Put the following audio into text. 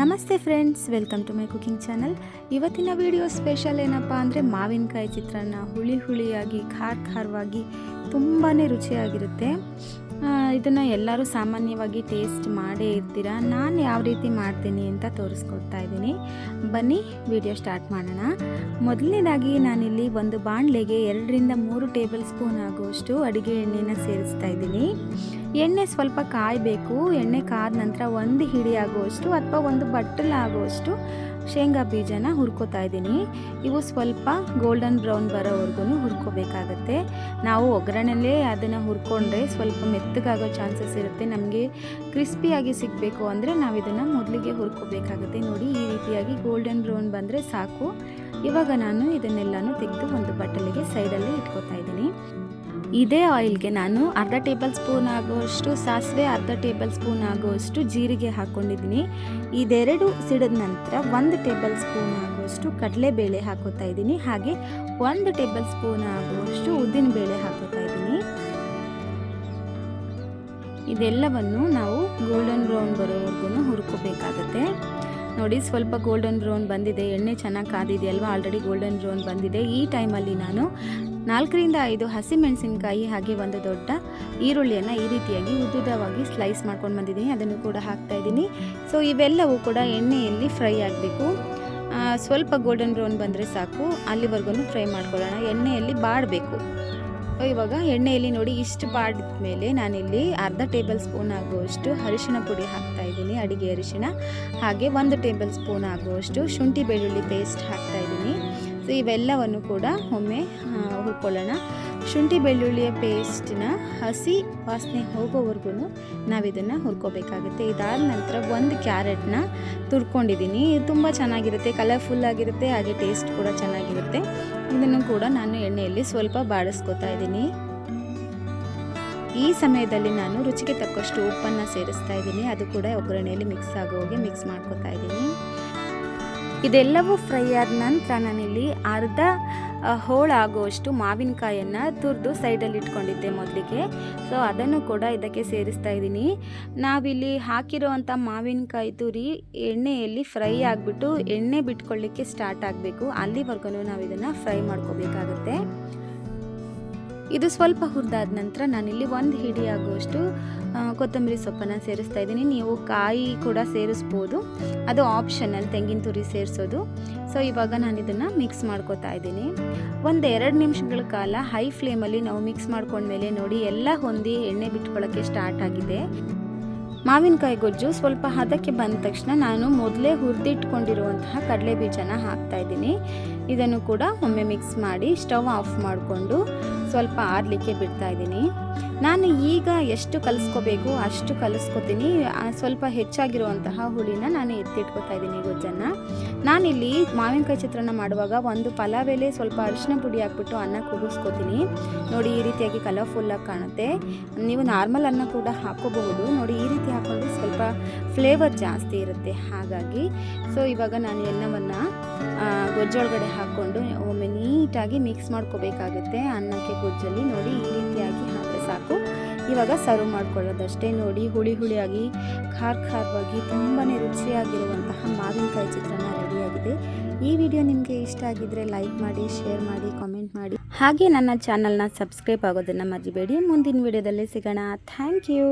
ನಮಸ್ತೆ friends, welcome to my cooking channel. ಇವತ್ತಿನ video special ಏನಪ್ಪ ಅಂದರೆ ಮಾವಿನಕಾಯಿ ಚಿತ್ರಾನ್ನ ಹುಳಿ ಹುಳಿಯಾಗಿ, ಖಾರ ಖಾರವಾಗಿ ತುಂಬಾ ರುಚಿಯಾಗಿರುತ್ತೆ. ಇದನ್ನು ಎಲ್ಲರೂ ಸಾಮಾನ್ಯವಾಗಿ ಟೇಸ್ಟ್ ಮಾಡೇ ಇರ್ತೀರ? ನಾನು ಯಾವ ರೀತಿ ಮಾಡ್ತೀನಿ ಅಂತ ತೋರಿಸ್ಕೊಡ್ತಾ ಇದ್ದೀನಿ. ಬನ್ನಿ, ವಿಡಿಯೋ ಸ್ಟಾರ್ಟ್ ಮಾಡೋಣ. ಮೊದಲನೇದಾಗಿ ನಾನಿಲ್ಲಿ ಒಂದು ಬಾಣಲೆಗೆ ಎರಡರಿಂದ ಮೂರು ಟೇಬಲ್ ಸ್ಪೂನ್ ಆಗುವಷ್ಟು ಅಡುಗೆ ಎಣ್ಣೆನ ಸೇರಿಸ್ತಾ ಇದ್ದೀನಿ. ಎಣ್ಣೆ ಸ್ವಲ್ಪ ಕಾಯಬೇಕು. ಎಣ್ಣೆ ಕಾದ ನಂತರ ಒಂದು ಹಿಡಿ ಆಗುವಷ್ಟು ಅಥವಾ ಒಂದು ಬಟ್ಟಲು ಆಗುವಷ್ಟು ಶೇಂಗಾ ಬೀಜನ ಹುರ್ಕೋತಾ ಇದ್ದೀನಿ. ಇವು ಸ್ವಲ್ಪ ಗೋಲ್ಡನ್ ಬ್ರೌನ್ ಬರೋವರೆಗೂ ಹುರ್ಕೋಬೇಕಾಗತ್ತೆ ನಾವು ಒಗ್ಗರಣೆಲೇ ಅದನ್ನು ಹುರ್ಕೊಂಡ್ರೆ ಸ್ವಲ್ಪ ಮೆತ್ತಗಾಗೋ ಚಾನ್ಸಸ್ ಇರುತ್ತೆ. ನಮಗೆ ಕ್ರಿಸ್ಪಿಯಾಗಿ ಸಿಗಬೇಕು ಅಂದರೆ ನಾವು ಇದನ್ನು ಮೊದಲಿಗೆ ಹುರ್ಕೋಬೇಕಾಗುತ್ತೆ. ನೋಡಿ, ಈ ರೀತಿಯಾಗಿ ಗೋಲ್ಡನ್ ಬ್ರೌನ್ ಬಂದರೆ ಸಾಕು. ಇವಾಗ ನಾನು ಇದನ್ನೆಲ್ಲನೂ ತೆಗೆದು ಒಂದು ಬಟ್ಟಲಿಗೆ ಸೈಡಲ್ಲಿ ಇಟ್ಕೋತಾ ಇದ್ದೀನಿ. ಇದೇ ಆಯಿಲ್ಗೆ ನಾನು ಅರ್ಧ ಟೇಬಲ್ ಸ್ಪೂನ್ ಆಗುವಷ್ಟು ಸಾಸಿವೆ, ಅರ್ಧ ಟೇಬಲ್ ಸ್ಪೂನ್ ಆಗುವಷ್ಟು ಜೀರಿಗೆ ಹಾಕ್ಕೊಂಡಿದ್ದೀನಿ. ಇದೆರಡು ಸಿಡಿದ ನಂತರ ಒಂದು ಟೇಬಲ್ ಸ್ಪೂನ್ ಆಗುವಷ್ಟು ಕಡಲೆಬೇಳೆ ಹಾಕೋತಾ ಇದ್ದೀನಿ. ಹಾಗೆ ಒಂದು ಟೇಬಲ್ ಸ್ಪೂನ್ ಆಗುವಷ್ಟು ಉದ್ದಿನಬೇಳೆ ಹಾಕೋತಾ ಇದ್ದೀನಿ. ಇದೆಲ್ಲವನ್ನು ನಾವು ಗೋಲ್ಡನ್ ಬ್ರೌನ್ ಬರೋವರೆಗೂ ಹುರ್ಕೋಬೇಕಾಗತ್ತೆ. ನೋಡಿ, ಸ್ವಲ್ಪ ಗೋಲ್ಡನ್ ಬ್ರೌನ್ ಬಂದಿದೆ. ಎಣ್ಣೆ ಚೆನ್ನಾಗಿ ಕಾದಿದೆಯಲ್ವಾ? ಆಲ್ರೆಡಿ ಗೋಲ್ಡನ್ ಬ್ರೌನ್ ಬಂದಿದೆ. ಈ ಟೈಮಲ್ಲಿ ನಾನು ನಾಲ್ಕರಿಂದ ಐದು ಹಸಿಮೆಣಸಿನಕಾಯಿ ಹಾಗೆ ಒಂದು ದೊಡ್ಡ ಈರುಳ್ಳಿಯನ್ನು ಈ ರೀತಿಯಾಗಿ ಉದ್ದುದವಾಗಿ ಸ್ಲೈಸ್ ಮಾಡ್ಕೊಂಡು ಬಂದಿದ್ದೀನಿ. ಅದನ್ನು ಕೂಡ ಹಾಕ್ತಾ ಇದ್ದೀನಿ. ಸೊ ಇವೆಲ್ಲವೂ ಕೂಡ ಎಣ್ಣೆಯಲ್ಲಿ ಫ್ರೈ ಆಗಬೇಕು. ಸ್ವಲ್ಪ ಗೋಲ್ಡನ್ ಬ್ರೌನ್ ಬಂದರೆ ಸಾಕು. ಅಲ್ಲಿವರೆಗೂ ಫ್ರೈ ಮಾಡ್ಕೊಳ್ಳೋಣ. ಎಣ್ಣೆಯಲ್ಲಿ ಬಾಡಬೇಕು. ಇವಾಗ ಎಣ್ಣೆಯಲ್ಲಿ ನೋಡಿ ಇಷ್ಟು ಬಾಡಿದ ಮೇಲೆ ನಾನಿಲ್ಲಿ ಅರ್ಧ ಟೇಬಲ್ ಸ್ಪೂನ್ ಆಗುವಷ್ಟು ಅರಿಶಿಣ ಪುಡಿ ಹಾಕ್ತಾ ಇದ್ದೀನಿ. ಅಡಿಗೆ ಅರಿಶಿನ ಹಾಗೆ ಒಂದು ಟೇಬಲ್ ಸ್ಪೂನ್ ಆಗುವಷ್ಟು ಶುಂಠಿ ಬೆಳ್ಳುಳ್ಳಿ ಪೇಸ್ಟ್ ಹಾಕ್ತಾ ಇದ್ದೀನಿ. ಸೊ ಇವೆಲ್ಲವನ್ನು ಕೂಡ ಒಮ್ಮೆ ಹುರ್ಕೊಳ್ಳೋಣ. ಶುಂಠಿ ಬೆಳ್ಳುಳ್ಳಿಯ ಪೇಸ್ಟನ್ನ ಹಸಿ ವಾಸನೆ ಹೋಗೋವರೆಗೂ ನಾವಿದನ್ನು ಹುರ್ಕೋಬೇಕಾಗುತ್ತೆ. ಇದಾದ ನಂತರ ಒಂದು ಕ್ಯಾರೆಟ್ನ ತುರ್ಕೊಂಡಿದ್ದೀನಿ ಇದು ತುಂಬ ಚೆನ್ನಾಗಿರುತ್ತೆ, ಕಲರ್ಫುಲ್ ಆಗಿರುತ್ತೆ, ಹಾಗೆ ಟೇಸ್ಟ್ ಕೂಡ ಚೆನ್ನಾಗಿರುತ್ತೆ. ಇದನ್ನು ಕೂಡ ನಾನು ಎಣ್ಣೆಯಲ್ಲಿ ಸ್ವಲ್ಪ ಬಾಡಿಸ್ಕೊತಾ ಇದ್ದೀನಿ. ಈ ಸಮಯದಲ್ಲಿ ನಾನು ರುಚಿಗೆ ತಕ್ಕಷ್ಟು ಉಪ್ಪನ್ನು ಸೇರಿಸ್ತಾ ಇದ್ದೀನಿ. ಅದು ಕೂಡ ಒಗ್ಗರಣೆಯಲ್ಲಿ ಮಿಕ್ಸ್ ಆಗೋಗಿ ಮಿಕ್ಸ್ ಮಾಡ್ಕೊತಾ ಇದ್ದೀನಿ. ಇದೆಲ್ಲವೂ ಫ್ರೈ ಆದ ನಂತರ ನಾನಿಲ್ಲಿ ಅರ್ಧ ಹೋಳಾಗುವಷ್ಟು ಮಾವಿನಕಾಯನ್ನು ತುರಿದು ಸೈಡಲ್ಲಿ ಇಟ್ಕೊಂಡಿದ್ದೆ ಮೊದಲಿಗೆ. ಸೊ ಅದನ್ನು ಕೂಡ ಇದಕ್ಕೆ ಸೇರಿಸ್ತಾ ಇದ್ದೀನಿ. ನಾವಿಲ್ಲಿ ಹಾಕಿರೋವಂಥ ಮಾವಿನಕಾಯಿ ತುರಿ ಎಣ್ಣೆಯಲ್ಲಿ ಫ್ರೈ ಆಗಿಬಿಟ್ಟು ಎಣ್ಣೆ ಬಿಟ್ಕೊಳ್ಳಿಕ್ಕೆ ಸ್ಟಾರ್ಟ್ ಆಗಬೇಕು. ಅಲ್ಲಿವರೆಗೂ ನಾವು ಇದನ್ನು ಫ್ರೈ ಮಾಡ್ಕೋಬೇಕಾಗುತ್ತೆ. ಇದು ಸ್ವಲ್ಪ ಹುರಿದಾದ ನಂತರ ನಾನಿಲ್ಲಿ ಒಂದು ಹಿಡಿ ಆಗುವಷ್ಟು ಕೊತ್ತಂಬರಿ ಸೊಪ್ಪನ್ನು ಸೇರಿಸ್ತಾ ಇದ್ದೀನಿ. ನೀವು ಕಾಯಿ ಕೂಡ ಸೇರಿಸ್ಬೋದು. ಅದು ಆಪ್ಷನಲ್ ತೆಂಗಿನ ತುರಿ ಸೇರಿಸೋದು. ಸೊ ಇವಾಗ ನಾನು ಇದನ್ನು ಮಿಕ್ಸ್ ಮಾಡ್ಕೋತಾ ಇದ್ದೀನಿ. ಒಂದು ಎರಡು ನಿಮಿಷಗಳ ಕಾಲ ಹೈ ಫ್ಲೇಮಲ್ಲಿ ನಾವು ಮಿಕ್ಸ್ ಮಾಡ್ಕೊಂಡ್ಮೇಲೆ ನೋಡಿ, ಎಲ್ಲ ಹೊಂದಿ ಎಣ್ಣೆ ಬಿಟ್ಕೊಳ್ಳೋಕ್ಕೆ ಸ್ಟಾರ್ಟ್ ಆಗಿದೆ. ಮಾವಿನಕಾಯಿ ಗೊಜ್ಜು ಸ್ವಲ್ಪ ಹದಕ್ಕೆ ಬಂದ ತಕ್ಷಣ ನಾನು ಮೊದಲೇ ಹುರಿದಿಟ್ಕೊಂಡಿರುವಂತಹ ಕಡಲೆ ಬೀಜನ ಹಾಕ್ತಾ ಇದ್ದೀನಿ. ಇದನ್ನು ಕೂಡ ಒಮ್ಮೆ ಮಿಕ್ಸ್ ಮಾಡಿ ಸ್ಟವ್ ಆಫ್ ಮಾಡಿಕೊಂಡು ಸ್ವಲ್ಪ ಆರಲಿಕ್ಕೆ ಬಿಡ್ತಾ ಇದ್ದೀನಿ. ನಾನು ಈಗ ಎಷ್ಟು ಕಲಿಸ್ಕೋಬೇಕು ಅಷ್ಟು ಕಲಿಸ್ಕೋತೀನಿ. ಸ್ವಲ್ಪ ಹೆಚ್ಚಾಗಿರುವಂತಹ ಹುಳಿನ ನಾನು ಎತ್ತಿಟ್ಕೊತಾ ಇದ್ದೀನಿ ಗೊಜ್ಜನ್ನು. ನಾನಿಲ್ಲಿ ಮಾವಿನಕಾಯಿ ಚಿತ್ರಾನ್ನ ಮಾಡುವಾಗ ಒಂದು ಪಲಾವ್ ಎಲೆ ಸ್ವಲ್ಪ ಅರಿಶಿನ ಪುಡಿ ಹಾಕ್ಬಿಟ್ಟು ಅನ್ನ ಕೂಗಿಸ್ಕೊತೀನಿ. ನೋಡಿ ಈ ರೀತಿಯಾಗಿ ಕಲರ್ಫುಲ್ಲಾಗಿ ಕಾಣುತ್ತೆ. ನೀವು ನಾರ್ಮಲ್ ಅನ್ನ ಕೂಡ ಹಾಕೋಬಹುದು ನೋಡಿ ಈ ರೀತಿ ಫ್ಲೇವರ್ ಜಾಸ್ತಿ ಇರುತ್ತೆ. ಹಾಗಾಗಿ ಸೊ ಇವಾಗ ನಾನು ಎಲ್ಲವನ್ನು ಗೊಜ್ಜೊಳಗಡೆ ಹಾಕ್ಕೊಂಡು ಒಮ್ಮೆ ನೀಟಾಗಿ ಮಿಕ್ಸ್ ಮಾಡ್ಕೋಬೇಕಾಗುತ್ತೆ. ಅನ್ನಕ್ಕೆ ಗೊಜ್ಜಲ್ಲಿ ನೋಡಿ ಈ ರೀತಿಯಾಗಿ ಹಾಕಿದ್ರೆ ಸಾಕು. ಇವಾಗ ಸರ್ವ್ ಮಾಡ್ಕೊಳ್ಳೋದಷ್ಟೇ ನೋಡಿ. ಹುಳಿ ಹುಳಿಯಾಗಿ, ಖಾರ ಖಾರವಾಗಿ ತುಂಬಾ ರುಚಿಯಾಗಿರುವಂತಹ ಮಾವಿನಕಾಯಿ ಚಿತ್ರಾನ್ನ ರೆಡಿಯಾಗಿದೆ. ಈ ವಿಡಿಯೋ ನಿಮಗೆ ಇಷ್ಟ ಆಗಿದ್ದರೆ ಲೈಕ್ ಮಾಡಿ ಶೇರ್ ಮಾಡಿ ಕಾಮೆಂಟ್ ಮಾಡಿ. ಹಾಗೆ ನನ್ನ ಚಾನಲ್ನ ಸಬ್ಸ್ಕ್ರೈಬ್ ಆಗೋದನ್ನು ಮರಿಬೇಡಿ. ಮುಂದಿನ ವಿಡಿಯೋದಲ್ಲಿ ಸಿಗೋಣ. Thank you